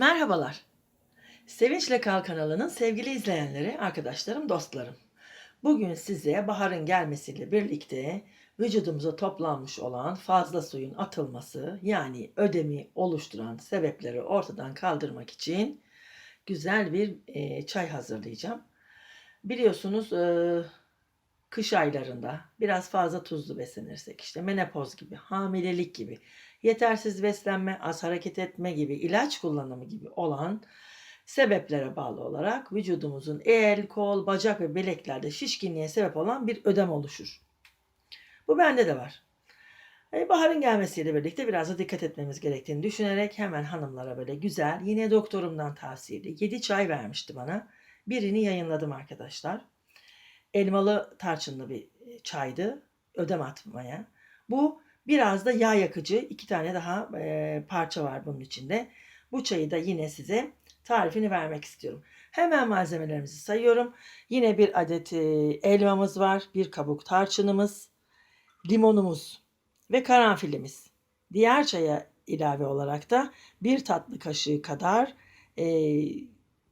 Merhabalar. Sevinçle Kal kanalının sevgili izleyenleri, arkadaşlarım, dostlarım. Bugün size baharın gelmesiyle birlikte vücudumuza toplanmış olan fazla suyun atılması yani ödemi oluşturan sebepleri ortadan kaldırmak için güzel bir e, çay hazırlayacağım. Biliyorsunuz e, kış aylarında biraz fazla tuzlu beslenirsek işte menopoz gibi, hamilelik gibi, yetersiz beslenme, az hareket etme gibi, ilaç kullanımı gibi olan sebeplere bağlı olarak vücudumuzun el, kol, bacak ve bileklerde şişkinliğe sebep olan bir ödem oluşur. Bu bende de var. E, baharın gelmesiyle birlikte biraz da dikkat etmemiz gerektiğini düşünerek hemen hanımlara böyle güzel, yine doktorumdan tavsiyeli 7 çay vermişti bana. Birini yayınladım arkadaşlar. Elmalı tarçınlı bir e, çaydı ödem atmaya. Bu biraz da yağ yakıcı. iki tane daha e, parça var bunun içinde. Bu çayı da yine size tarifini vermek istiyorum. Hemen malzemelerimizi sayıyorum. Yine bir adet e, elmamız var. Bir kabuk tarçınımız, limonumuz ve karanfilimiz. Diğer çaya ilave olarak da bir tatlı kaşığı kadar e,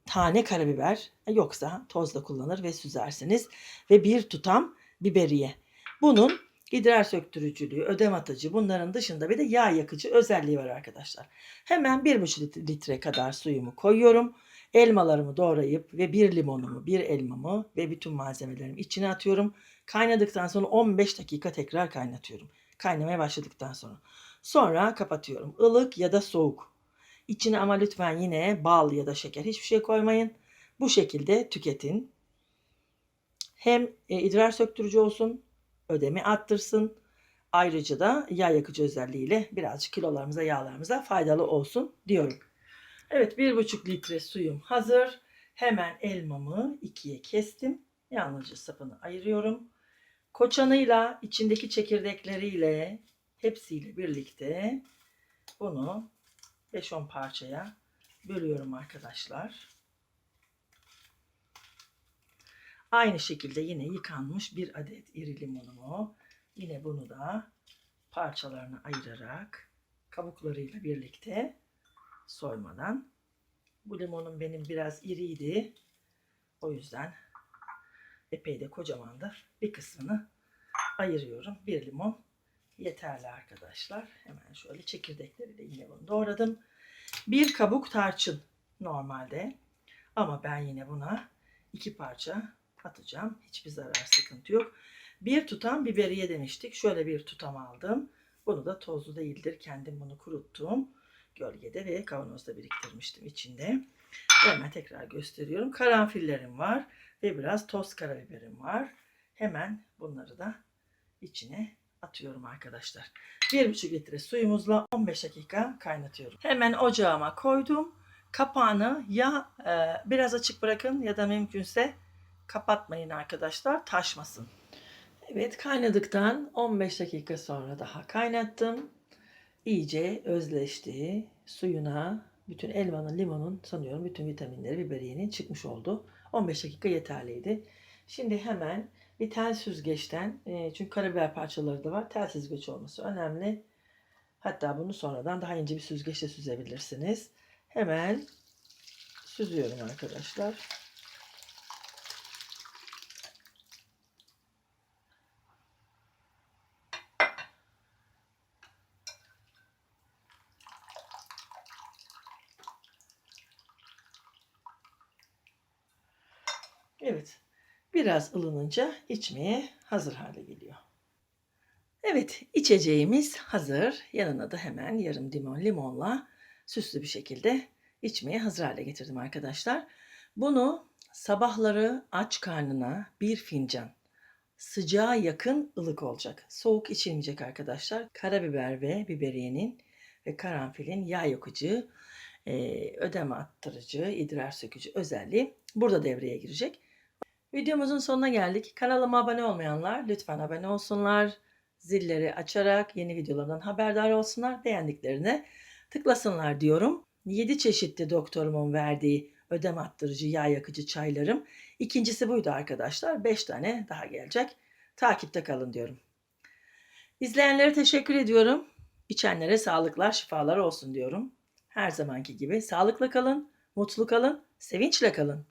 tane karabiber yoksa tozda kullanır ve süzersiniz. Ve bir tutam biberiye. Bunun idrar söktürücülüğü, ödem atıcı bunların dışında bir de yağ yakıcı özelliği var arkadaşlar. Hemen 1,5 litre kadar suyumu koyuyorum. Elmalarımı doğrayıp ve bir limonumu, bir elmamı ve bütün malzemelerimi içine atıyorum. Kaynadıktan sonra 15 dakika tekrar kaynatıyorum. Kaynamaya başladıktan sonra. Sonra kapatıyorum. Ilık ya da soğuk. İçine ama lütfen yine bal ya da şeker hiçbir şey koymayın. Bu şekilde tüketin. Hem e, idrar söktürücü olsun, ödemi arttırsın. Ayrıca da yağ yakıcı özelliğiyle birazcık kilolarımıza, yağlarımıza faydalı olsun diyorum. Evet, bir buçuk litre suyum hazır. Hemen elmamı ikiye kestim. Yalnızca sapını ayırıyorum. Koçanıyla, içindeki çekirdekleriyle, hepsiyle birlikte bunu 5-10 parçaya bölüyorum arkadaşlar. Aynı şekilde yine yıkanmış bir adet iri limonumu yine bunu da parçalarına ayırarak kabuklarıyla birlikte soymadan. Bu limonum benim biraz iriydi. O yüzden epey de kocamandır. Bir kısmını ayırıyorum. Bir limon yeterli arkadaşlar. Hemen şöyle çekirdekleriyle yine bunu doğradım. Bir kabuk tarçın normalde. Ama ben yine buna iki parça atacağım. Hiçbir zarar sıkıntı yok. Bir tutam biberiye demiştik. Şöyle bir tutam aldım. Bunu da tozlu değildir. Kendim bunu kuruttum. Gölgede ve kavanozda biriktirmiştim içinde. Hemen tekrar gösteriyorum. Karanfillerim var ve biraz toz karabiberim var. Hemen bunları da içine atıyorum arkadaşlar. 1,5 litre suyumuzla 15 dakika kaynatıyorum. Hemen ocağıma koydum. Kapağını ya e, biraz açık bırakın ya da mümkünse kapatmayın arkadaşlar taşmasın. Evet kaynadıktan 15 dakika sonra daha kaynattım. İyice özleşti. Suyuna bütün elmanın, limonun sanıyorum bütün vitaminleri biberiyenin çıkmış oldu. 15 dakika yeterliydi. Şimdi hemen bir tel süzgeçten e, çünkü karabiber parçaları da var. Tel süzgeç olması önemli. Hatta bunu sonradan daha ince bir süzgeçle süzebilirsiniz. Hemen süzüyorum arkadaşlar. Evet. Biraz ılınınca içmeye hazır hale geliyor. Evet, içeceğimiz hazır. Yanına da hemen yarım limon limonla süslü bir şekilde içmeye hazır hale getirdim arkadaşlar. Bunu sabahları aç karnına bir fincan sıcağa yakın ılık olacak. Soğuk içilmeyecek arkadaşlar. Karabiber ve biberiyenin ve karanfilin yağ yakıcı, e, ödem attırıcı, idrar sökücü özelliği burada devreye girecek. Videomuzun sonuna geldik. Kanalıma abone olmayanlar lütfen abone olsunlar. Zilleri açarak yeni videolardan haberdar olsunlar. Beğendiklerine tıklasınlar diyorum. 7 çeşitli doktorumun verdiği ödem attırıcı, yağ yakıcı çaylarım. İkincisi buydu arkadaşlar. 5 tane daha gelecek. Takipte kalın diyorum. İzleyenlere teşekkür ediyorum. İçenlere sağlıklar, şifalar olsun diyorum. Her zamanki gibi sağlıkla kalın, mutlu kalın, sevinçle kalın.